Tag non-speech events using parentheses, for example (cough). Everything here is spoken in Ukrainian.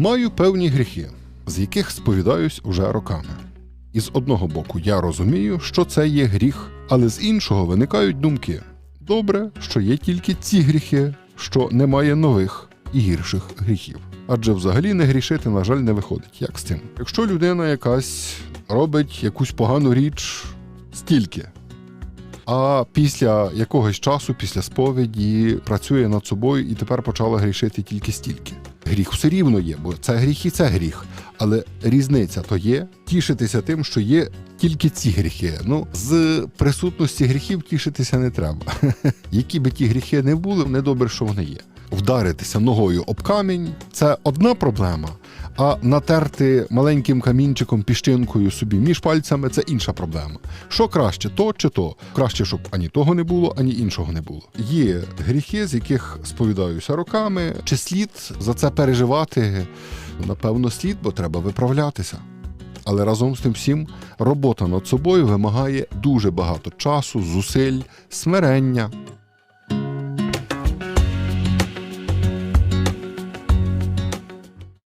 Маю певні гріхи, з яких сповідаюсь уже роками. І з одного боку, я розумію, що це є гріх, але з іншого виникають думки: добре, що є тільки ці гріхи, що немає нових і гірших гріхів. Адже взагалі не грішити, на жаль, не виходить. Як з цим? Якщо людина якась робить якусь погану річ стільки, а після якогось часу, після сповіді, працює над собою і тепер почала грішити тільки стільки. Гріх все рівно є, бо це гріх і це гріх. Але різниця то є тішитися тим, що є тільки ці гріхи. Ну, з присутності гріхів тішитися не треба. (laughs) Які би ті гріхи не були, недобре, що вони є. Вдаритися ногою об камінь це одна проблема, а натерти маленьким камінчиком піщинкою собі між пальцями це інша проблема. Що краще, то чи то? Краще, щоб ані того не було, ані іншого не було. Є гріхи, з яких сповідаюся роками. Чи слід за це переживати? Напевно, слід, бо треба виправлятися. Але разом з тим всім робота над собою вимагає дуже багато часу, зусиль, смирення.